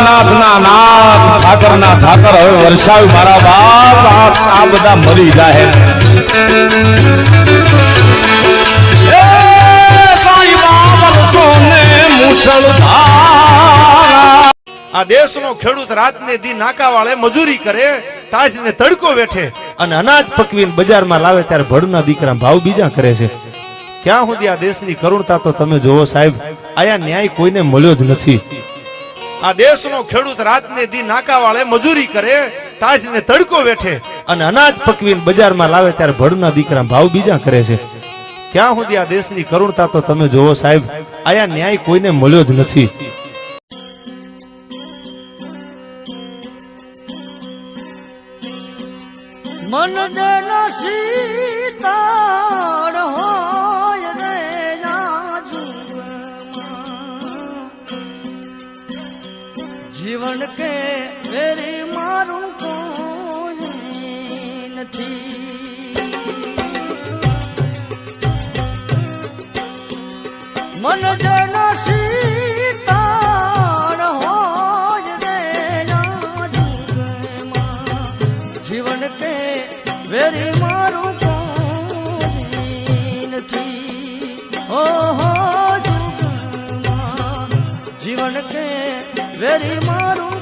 નાથના નાથ, ઠાકરના ઠાકર, હવે વરસાવ્યું મારા બાપ આ- બધા મરી મુસળધારા આ દેશનો ખેડૂત રાતને દી નાકા વાળે મજૂરી કરે ટાઢને તડકો વેઠે અને અનાજ પકવીને બજારમાં લાવે ત્યારે ભડના દીકરા ભાવ બીજા કરે છે. ક્યાં સુધી આ દેશની કરુણતા તો તમે જોવો સાહેબ, આયા ન્યાય કોઈને મળ્યો જ નથી. આ દેશનો ખેડૂત રાતને દી નાકા વાળે મજૂરી કરે ટાઢને તડકો વેઠે અને અનાજ પકવીને બજારમાં લાવે ત્યારે ભડના દીકરા ભાવ બીજા કરે છે. ક્યાં સુધી આ દેશની કરુણતા તો તમે જોવો સાહેબ, આયા ન્યાય કોઈને મળ્યો જ નથી. મન જન જીવન વેરી મારું કોઈ નથી? મન જન શીતળ હોય રે જીવન કે વેરી મારું வெறி மாறும்